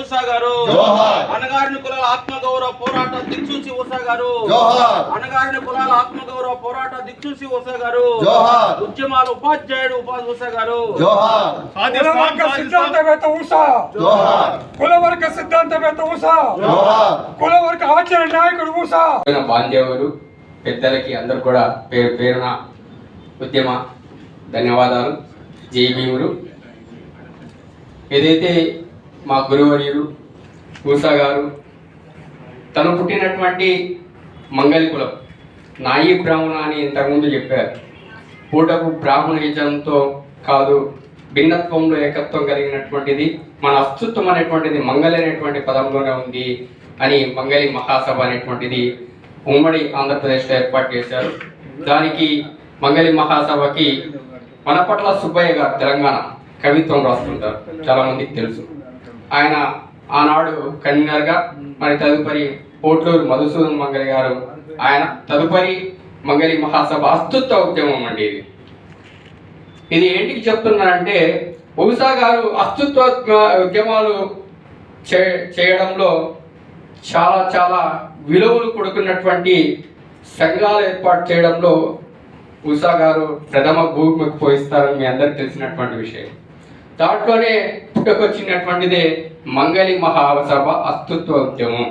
ఊసా గారు. జోహార్. అణగారిన కులాల ఆత్మగౌరవ పోరాట దిక్సూచి ఊసా గారు. జోహార్. అణగారిన కులాల ఆత్మగౌరవ పోరాట దిక్సూచి ఊసా గారు. ఉద్యమాల ఉపాధ్యాయుడు ఉపాధి ఊసా గారు. సిద్ధాంతవేత్త ఉషా జోహార్. కులవర్గ సిద్ధాంతవేత్త ఉషా జోహార్. కులవర్గ ఆచరణ నాయకుడు ఉషా నా బాంధవులు పెద్దలకి అందరు కూడా పేరు పేరున ఉద్యమ ధన్యవాదాలు. జై భీములు ఏదైతే మా గురువర్యులు పూసా గారు. తను పుట్టినటువంటి మంగళి కులం నాయి బ్రాహ్మణ అని ఇంతకుముందు చెప్పారు. పూటకు బ్రాహ్మణిజంతో కాదు భిన్నత్వంలో ఏకత్వం కలిగినటువంటిది మన అస్తిత్వం అనేటువంటిది మంగళి అనేటువంటి పదంలోనే ఉంది అని మంగళి మహాసభ అనేటువంటిది ఉమ్మడి ఆంధ్రప్రదేశ్లో ఏర్పాటు చేశారు. దానికి మంగళి మహాసభకి మనపట్ల సుబ్బయ్య గారు తెలంగాణ కవిత్వం రాస్తుంటారు. చాలామందికి తెలుసు. ఆయన ఆనాడు కన్వీనర్గా మరి తదుపరి పోట్లూరు మధుసూదన్ మంగలి గారు ఆయన తదుపరి మంగలి మహాసభ అస్తిత్వ ఉద్యమం అండి ఇది. ఇది ఏంటికి చెప్తున్నానంటే ఉషా గారు అస్తిత్వ ఉద్యమాలు చే చేయడంలో చాలా చాలా విలువలు కొడుకున్నటువంటి సంఘాలు ఏర్పాటు చేయడంలో ఉషా గారు ప్రథమ భూమికి పోయిస్తారని మీ అందరికి తెలిసినటువంటి విషయం. దాంట్లోనే పుట్టుకొచ్చినటువంటిదే మంగళి మహాసభ అస్తిత్వ ఉద్యమం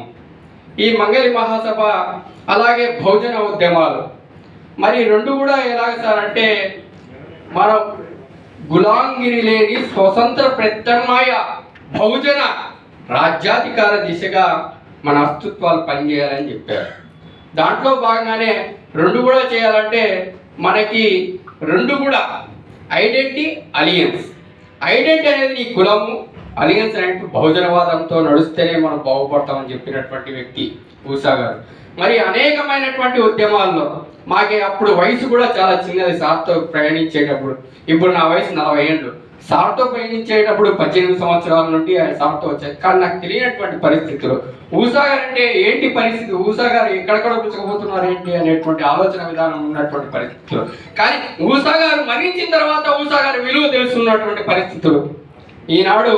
ఈ మంగళి మహాసభ అలాగే భోజన ఉద్యమాలు. మరి రెండు కూడా ఎలాగ సార్ అంటే మనం గులాంగిరి లేని స్వతంత్ర ప్రత్యామ్నాయ బహుజన రాజ్యాధికార దిశగా మన అస్తిత్వాలు పనిచేయాలని చెప్పారు. దాంట్లో భాగంగానే రెండు కూడా చేయాలంటే మనకి రెండు కూడా ఐడెంటిటీ అలియన్స్. ఐడెంటిటీ అనేది నీ కులము అలియన్స్ అనేది బహుజనవాదంతో నడుస్తేనే మనం బాగుపడతామని చెప్పినటువంటి వ్యక్తి ఊషా గారు. మరి అనేకమైనటువంటి ఉద్యమాల్లో మాకే అప్పుడు వయసు కూడా చాలా చిన్నది సార్తో ప్రయాణించేటప్పుడు. ఇప్పుడు నా వయసు నలభై ఏళ్ళు. సార్తో పయనించేటప్పుడు పద్దెనిమిది సంవత్సరాల నుండి ఆయన సార్తో వచ్చారు. కానీ నాకు తెలియనటువంటి పరిస్థితులు ఊషా గారు అంటే ఏంటి పరిస్థితి? ఊషా గారు ఎక్కడెక్కడ పుచ్చకపోతున్నారు ఏంటి అనేటువంటి ఆలోచన విధానం ఉన్నటువంటి పరిస్థితులు. కానీ ఊషా గారు మరణించిన తర్వాత ఊషా గారి విలువ తెలుసున్నటువంటి పరిస్థితులు. ఈనాడు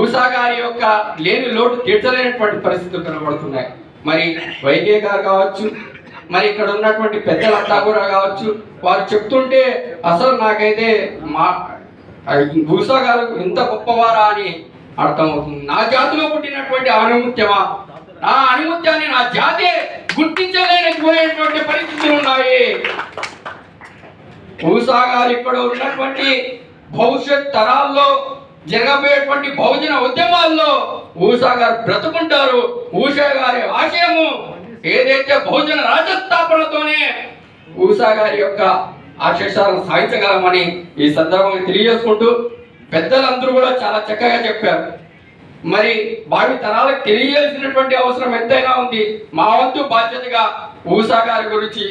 ఊషా గారి యొక్క లేని లోటు తీర్చలేనటువంటి పరిస్థితులు కనబడుతున్నాయి. మరి వైకే గారు కావచ్చు మరి ఇక్కడ ఉన్నటువంటి పెద్దలంతా కూడా కావచ్చు వారు చెప్తుంటే అసలు నాకైతే మా భూసా గారు గొప్పవారా అని అర్థమవుతుంది. నా జాతిలో పుట్టినటువంటి ఆణిముత్యమా? నా అనుముత్యాన్ని నా జాతి గుర్తించలేకపోయేటువంటి పరిస్థితులు ఉన్నాయి. ఊసా గారు ఇక్కడ ఉన్నటువంటి భవిష్యత్ తరాల్లో జరగబోయేటువంటి బహుజన ఉద్యమాల్లో ఊషా గారు బ్రతుకుంటారు. ఊషా గారి ఆశయము. ఏదైతే బహుజన రాజస్థాపనతోనే ఊషా గారి యొక్క ఆశేషాలను సాధించగలమని ఈ సందర్భంగా తెలియజేసుకుంటూ పెద్దలందరూ కూడా చాలా చక్కగా చెప్పారు. మరి భావి తరాలకు తెలియజేసినటువంటి అవసరం ఎంతైనా ఉంది. మా వంతు బాధ్యతగా ఊషా గారి గురించి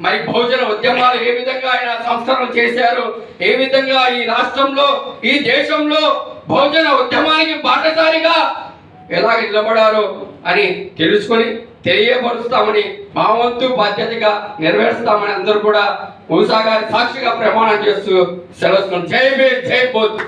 మరి భోజన ఉద్యమాలు ఏ విధంగా ఆయన సంస్కరణ చేశారు ఏ విధంగా ఈ రాష్ట్రంలో ఈ దేశంలో భోజన ఉద్యమానికి బాటసారిగా ఎలాగ నిలబడారో అని తెలుసుకొని తెలియపరుస్తామని మా వంతు బాధ్యతగా నెరవేరుస్తామని అందరూ కూడా ఉషా గారి సాక్షిగా ప్రమాణం చేస్తూ సెలవు జై భీమ్ జై బోధ్